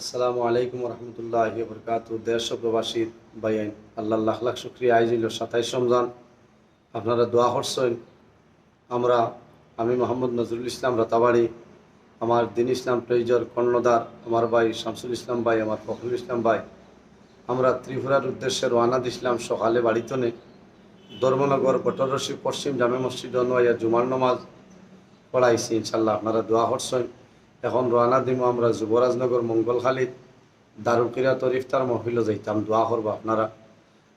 আসসালামু আলাইকুম রহমতুল্লাহ বরকাত দেশ প্রবাসী বাইন আল্লাহ লাখ লাখ শুক্রিয়া আইজিল সাতাইশ রমজান। আপনারা দোয়া করছেন। আমরা, আমি মোহাম্মদ নজরুল ইসলাম রাতাবাড়ি, আমার দিন ইসলাম প্লেজর কর্ণদার আমার ভাই শামসুল ইসলাম ভাই, আমার ফখরুল ইসলাম ভাই। আমরা ত্রিপুরার উদ্দেশ্যে রওনা দিছিলাম সকালে বাড়িতে নে ধর্মনগর বটরশি পশ্চিম জামে মসজিদ অনুয়াইয়া জুমার নমাজ পড়াইছি ইনশাল্লাহ আপনারা দোয়া করছেন। এখন রওনা দিব আমরা যুবরাজনগর, মঙ্গলখালীত। দারুল কিরাতর ইফতার মহফিলও যাইতাম। দোয়া করব আপনারা।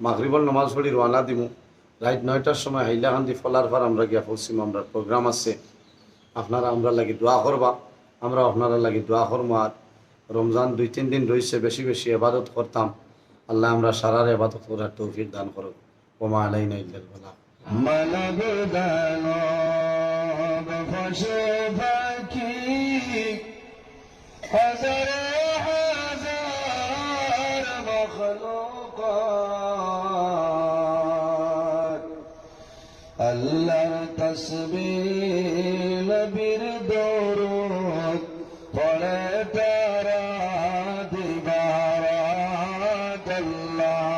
মাগরিবর নমাজ পড়ি রওনা দিমু। রাত নয়টার সময় হাইলাকান্দি ফলার পর আমরা গিয়া পড়ছিম আমরা প্রোগ্রাম আছে। আপনারা আমরা লাগি দোয়া করবা। আমরা আপনারা লাগি দোয়া করব আর রমজান দুই, তিন দিন রয়েছে বেশি বেশি এবাদত করতাম। আল্লাহ আমরা সারার এবাদত করার তৌফিক দান করো ওমা আলাইনা ইল্লাল বালাগ فسرح زار مخلوقات. ألا تسبيل bir دورات طلعت راد بارات الله.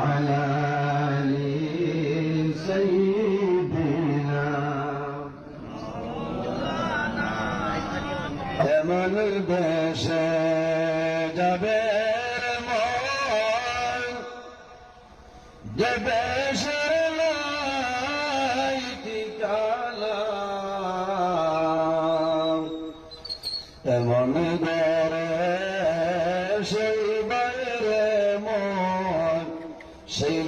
وعلى آل سيدنا এমন দেশে যাবে মন যে দেশের নাই ঠিকানা এমন ঘরে সেই